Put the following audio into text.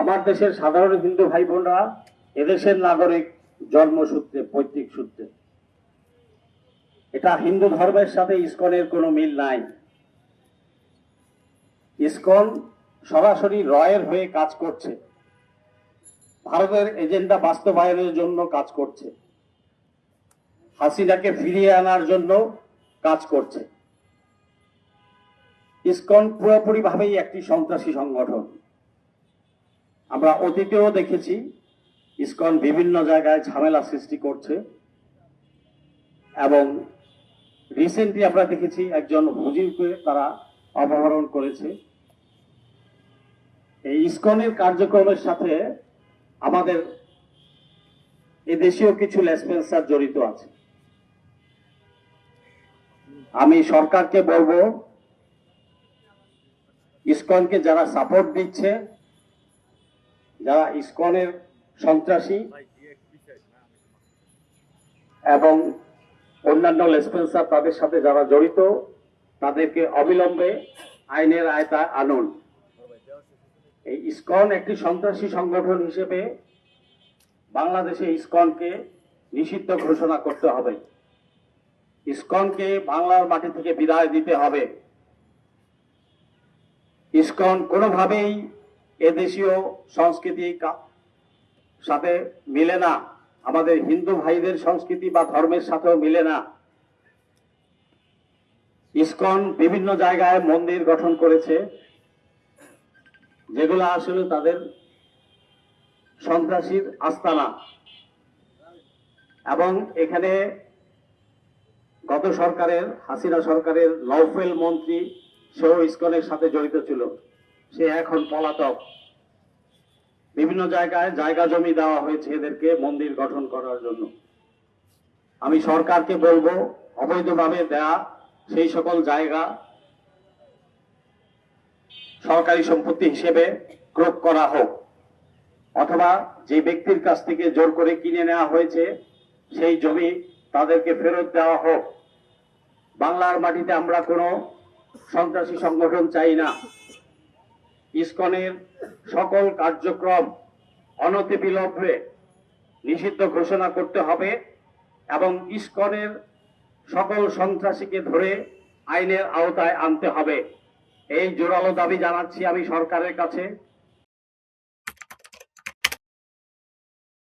আমার দেশের সাধারণ হিন্দু ভাই বোনরা এদেশের নাগরিক জন্মসূত্রে, পৈতৃক সূত্রে। এটা হিন্দু ধর্মের সাথে ইসকনের কোনো মিল নাই। ইসকন সরাসরি রয়ের হয়ে কাজ করছে। ভারতের এজেন্ডা বাস্তবায়নের জন্য কাজ করছে। হাসিনাকে ফিরিয়ে আনার জন্য কাজ করছে। ইস্কন পুরোপুরি ভাবেই একটি সন্ত্রাসী সংগঠন। আমরা অতীতেও দেখেছি ইসকন বিভিন্ন জায়গায় ঝামেলা সৃষ্টি করছে এবং রিসেন্টলি আমরা দেখেছি একজন হুজিরকে তারা অপহরণ করেছে। এই ইসকনের কার্যক্রমের সাথে আমাদের এদেশীয় কিছু লেসপেন্সার জড়িত আছে। আমি সরকারকে বলব, ইসকনকে যারা সাপোর্ট দিচ্ছে যারা ইসকনের সন্ত্রাসী এবং অন্যান্য লেসপেন্সার তাদের সাথে যারা জড়িত, তাদেরকে অবিলম্বে আইনের আয়তায় আনুন। এই ইসকন একটি সন্ত্রাসী সংগঠন হিসেবে বাংলাদেশে ইসকনকে নিষিদ্ধ ঘোষণা করতে হবে। ইসকনকে বাংলার মাটি থেকে বিদায় দিতে হবে। ইসকন কোনোভাবেই এদেশীয় সংস্কৃতি সাথে মিলে না। আমাদের হিন্দু ভাইদের সংস্কৃতি বা ধর্মের সাথেও মিলে না। ইসকন বিভিন্ন জায়গায় মন্দির গঠন করেছে, যেগুলো আসলে তাদের সন্ত্রাসীর আস্তানা। এবং এখানে গত সরকারের, হাসিনা সরকারের নৌফেল মন্ত্রী সেও ইসকনের সাথে জড়িত ছিল। সে এখন পলাতক। বিভিন্ন জায়গায় জায়গা জমি দেওয়া হয়েছে এদেরকে মন্দির গঠন করার জন্য। আমি সরকারকে বলব, অবৈধভাবে দেয়া সেই সকল জায়গা সরকারি সম্পত্তি হিসেবে ক্রোক করা হোক, অথবা যে ব্যক্তির কাছ থেকে জোর করে কিনে নেওয়া হয়েছে, সেই জমি তাদেরকে ফেরত দেওয়া হোক। বাংলার মাটিতে আমরা কোনো সন্ত্রাসী সংগঠন চাই না। ইসকনের সকল কার্যক্রম অনতিবিলম্বে নিষিদ্ধ ঘোষণা করতে হবে এবং ইস্কনের সকল সন্ত্রাসীকে ধরে আইনের আওতায় আনতে হবে। এই জোরালো দাবি জানাচ্ছি আমি সরকারের কাছে।